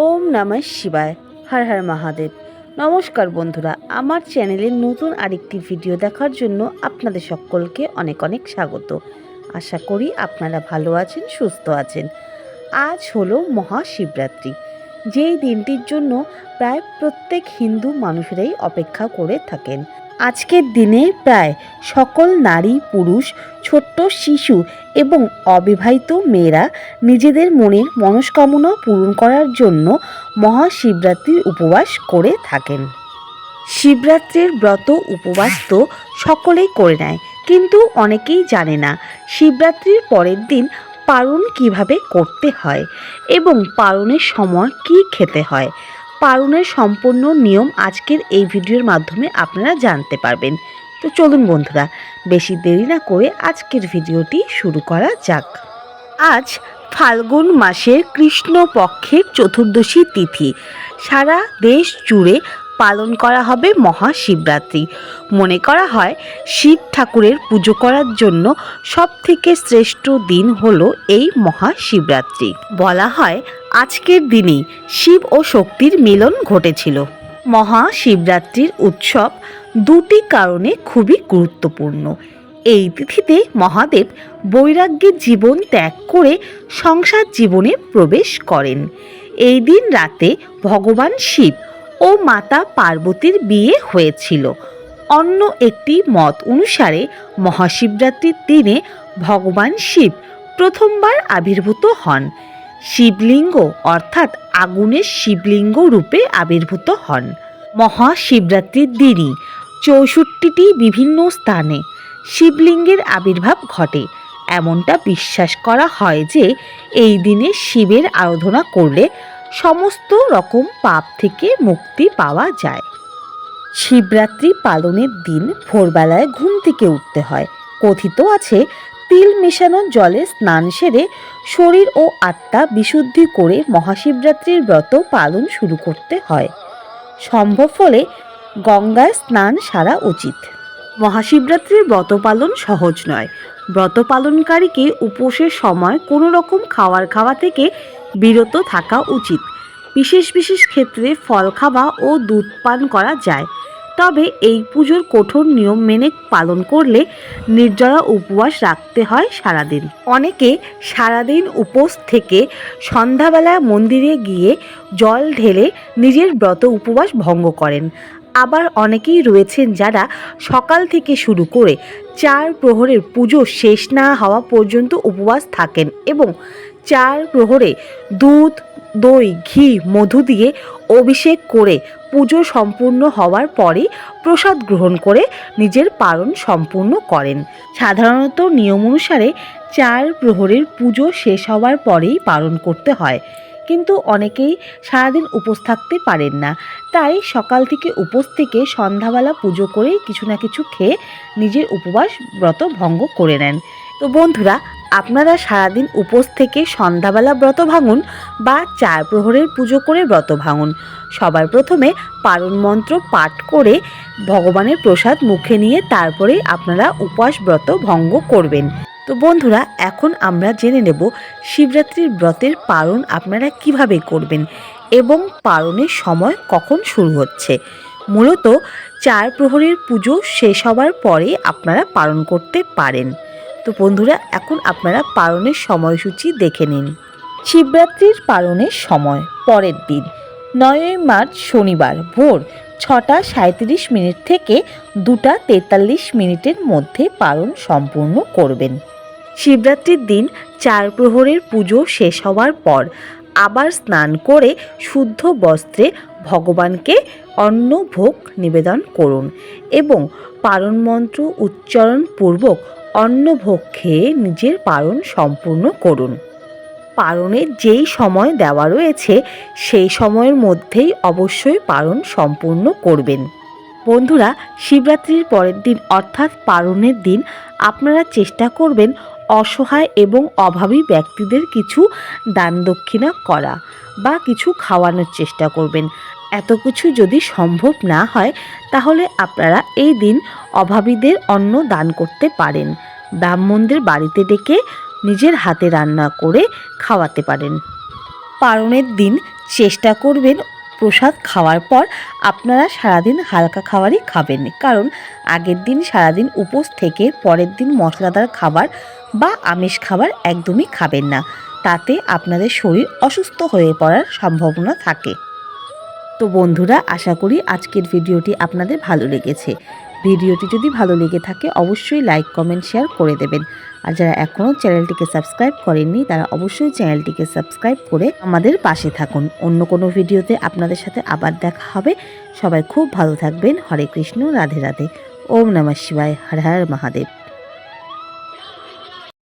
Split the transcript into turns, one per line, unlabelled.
ওম নমঃ শিবায়। হর হর মহাদেব। নমস্কার বন্ধুরা, আমার চ্যানেলের নতুন আরেকটি ভিডিও দেখার জন্য আপনাদের সকলকে অনেক অনেক স্বাগত। আশা করি আপনারা ভালো আছেন, সুস্থ আছেন। আজ হলো মহাশিবরাত্রি। যেই দিনটির জন্য প্রায় প্রত্যেক হিন্দু মানুষেরাই অপেক্ষা করে থাকেন। আজকের দিনে প্রায় সকল নারী, পুরুষ, ছোট্ট শিশু এবং অবিবাহিত মেয়েরা নিজেদের মনের মনস্কামনা পূরণ করার জন্য মহাশিবরাত্রির উপবাস করে থাকেন। শিবরাত্রির ব্রত উপবাস তো সকলেই করে নেয়, কিন্তু অনেকেই জানে না শিবরাত্রির পরের দিন পালন কীভাবে করতে হয় এবং পালনের সময় কি খেতে হয়। পালনের সম্পূর্ণ নিয়ম আজকের এই ভিডিওর মাধ্যমে আপনারা জানতে পারবেন। তো চলুন বন্ধুরা, বেশি দেরি না করে আজকের ভিডিওটি শুরু করা যাক। আজ ফাল্গুন মাসের কৃষ্ণপক্ষের চতুর্দশী তিথি। সারা দেশ জুড়ে পালন করা হবে মহাশিবরাত্রি। মনে করা হয়, শিব ঠাকুরের পুজো করার জন্য সব থেকে শ্রেষ্ঠ দিন হলো এই মহাশিবরাত্রি। বলা হয়, আজকের দিনেই শিব ও শক্তির মিলন ঘটেছিল। মহাশিবরাত্রির উৎসব দুটি কারণে খুবই গুরুত্বপূর্ণ। এই তিথিতে মহাদেব বৈরাগ্যের জীবন ত্যাগ করে সংসার জীবনে প্রবেশ করেন। এই দিন রাতে ভগবান শিব ও মাতা পার্বতীর বিয়ে হয়েছিল। অন্য একটি মত অনুসারে মহাশিবরাত্রির দিনে ভগবান শিব প্রথমবার আবির্ভূত হন। শিবলিঙ্গ অর্থাৎ আগুনের শিবলিঙ্গ রূপে আবির্ভূত হন। মহাশিবরাত্রির দিনই চৌষট্টিটি বিভিন্ন স্থানে শিবলিঙ্গের আবির্ভাব ঘটে। এমনটা বিশ্বাস করা হয় যে এই দিনে শিবের আরাধনা করলে সমস্ত রকম পাপ থেকে মুক্তি পাওয়া যায়। শিবরাত্রি পালনের দিন ভোরবেলায় ঘুম থেকে উঠতে হয়। কথিত আছে, তিল মেশানো জলে স্নান সেরে শরীর ও আত্মা বিশুদ্ধি করে মহাশিবরাত্রির ব্রত পালন শুরু করতে হয়। সম্ভব হলে গঙ্গায় স্নান সারা উচিত। মহাশিবরাত্রির ব্রত পালন সহজ নয়। ব্রত পালনকারীকে উপোসের সময় কোনো রকম খাবার খাওয়া থেকে বিরত থাকা উচিত। বিশেষ বিশেষ ক্ষেত্রে ফল খাওয়া ও দুধ পান করা যায়। তবে এই পুজোর কঠোর নিয়ম মেনে পালন করলে নির্জলা উপবাস রাখতে হয় সারাদিন। অনেকে সারাদিন উপোস থেকে সন্ধ্যাবেলা মন্দিরে গিয়ে জল ঢেলে নিজের ব্রত উপবাস ভঙ্গ করেন। আবার অনেকেই রয়েছেন যারা সকাল থেকে শুরু করে চার প্রহরের পুজো শেষ না হওয়া পর্যন্ত উপবাস থাকেন এবং চার প্রহরে দুধ, দই, ঘি, মধু দিয়ে অভিষেক করে পুজো সম্পূর্ণ হওয়ার পরে প্রসাদ গ্রহণ করে নিজের পালন সম্পূর্ণ করেন। সাধারণত নিয়ম অনুসারে চার প্রহরের পুজো শেষ হওয়ার পরেই পালন করতে হয়। কিন্তু অনেকেই সারাদিন উপোস থাকতে পারেন না। তাই সকাল থেকে উপোস থেকে সন্ধ্যাবেলা পুজো করে কিছু না কিছু খেয়ে নিজের উপবাস ব্রত ভঙ্গ করে নেন। তো বন্ধুরা আপনারা সারাদিন উপোস থেকে সন্ধ্যাবেলা ব্রত ভাঙুন বা চার প্রহরের পুজো করে ব্রত ভাঙুন। সবার প্রথমে পারণ মন্ত্র পাঠ করে ভগবানের প্রসাদ মুখে নিয়ে তারপরে আপনারা উপবাস ব্রত ভঙ্গ করবেন। তো বন্ধুরা, এখন আমরা জেনে নেব শিবরাত্রির ব্রতের পালন আপনারা কীভাবে করবেন এবং পালনের সময় কখন শুরু হচ্ছে। মূলত চার প্রহরের পুজো শেষ হওয়ার পরে আপনারা পালন করতে পারেন। তো বন্ধুরা, এখন আপনারা পালনের সময়সূচি দেখে নিন। শিবরাত্রির পালনের সময়, পরের দিন, নয়ই মার্চ শনিবার, ভোর ছটা সাঁত্রিশ মিনিট থেকে দুটা তেতাল্লিশ মিনিটের মধ্যে পালন সম্পূর্ণ করবেন। শিবরাত্রির দিন চার প্রহরের পুজো শেষ হওয়ার পর আবার স্নান করে শুদ্ধ বস্ত্রে ভগবানকে অন্ন ভোগ নিবেদন করুন এবং পারণ মন্ত্র উচ্চারণ পূর্বক অন্নভোগ খেয়ে নিজের পালন সম্পূর্ণ করুন। পালনের যেই সময় দেওয়া রয়েছে, সেই সময়ের মধ্যেই অবশ্যই পালন সম্পূর্ণ করবেন। বন্ধুরা, শিবরাত্রির পরের দিন অর্থাৎ পালনের দিন, আপনারা চেষ্টা করবেন অসহায় এবং অভাবী ব্যক্তিদের কিছু দান দক্ষিণা করা বা কিছু খাওয়ানোর চেষ্টা করবেন। এত কিছু যদি সম্ভব না হয়, তাহলে আপনারা এই দিন অভাবীদের অন্ন দান করতে পারেন। ব্রাহ্মণদের বাড়িতে ডেকে নিজের হাতে রান্না করে খাওয়াতে পারেন। পারণের দিন চেষ্টা করবেন প্রসাদ খাওয়ার পর আপনারা সারাদিন হালকা খাবারই খাবেন। কারণ আগের দিন সারাদিন উপোস থেকে পরের দিন মশলাদার খাবার বা আমিষ খাবার একদমই খাবেন না। তাতে আপনাদের শরীর অসুস্থ হয়ে পড়ার সম্ভাবনা থাকে। তো বন্ধুরা, আশা করি আজকের ভিডিওটি আপনাদের ভালো লেগেছে। ভিডিওটি যদি ভালো লেগে থাকে, অবশ্যই লাইক কমেন্ট শেয়ার করে দেবেন। আর যারা এখনও চ্যানেলটিকে সাবস্ক্রাইব করেননি, তারা অবশ্যই চ্যানেলটিকে সাবস্ক্রাইব করে আমাদের পাশে থাকুন। অন্য কোনো ভিডিওতে আপনাদের সাথে আবার দেখা হবে। সবাই খুব ভালো থাকবেন। হরে কৃষ্ণ, রাধে রাধে। ওম নমঃ শিবায়। হর হর মহাদেব।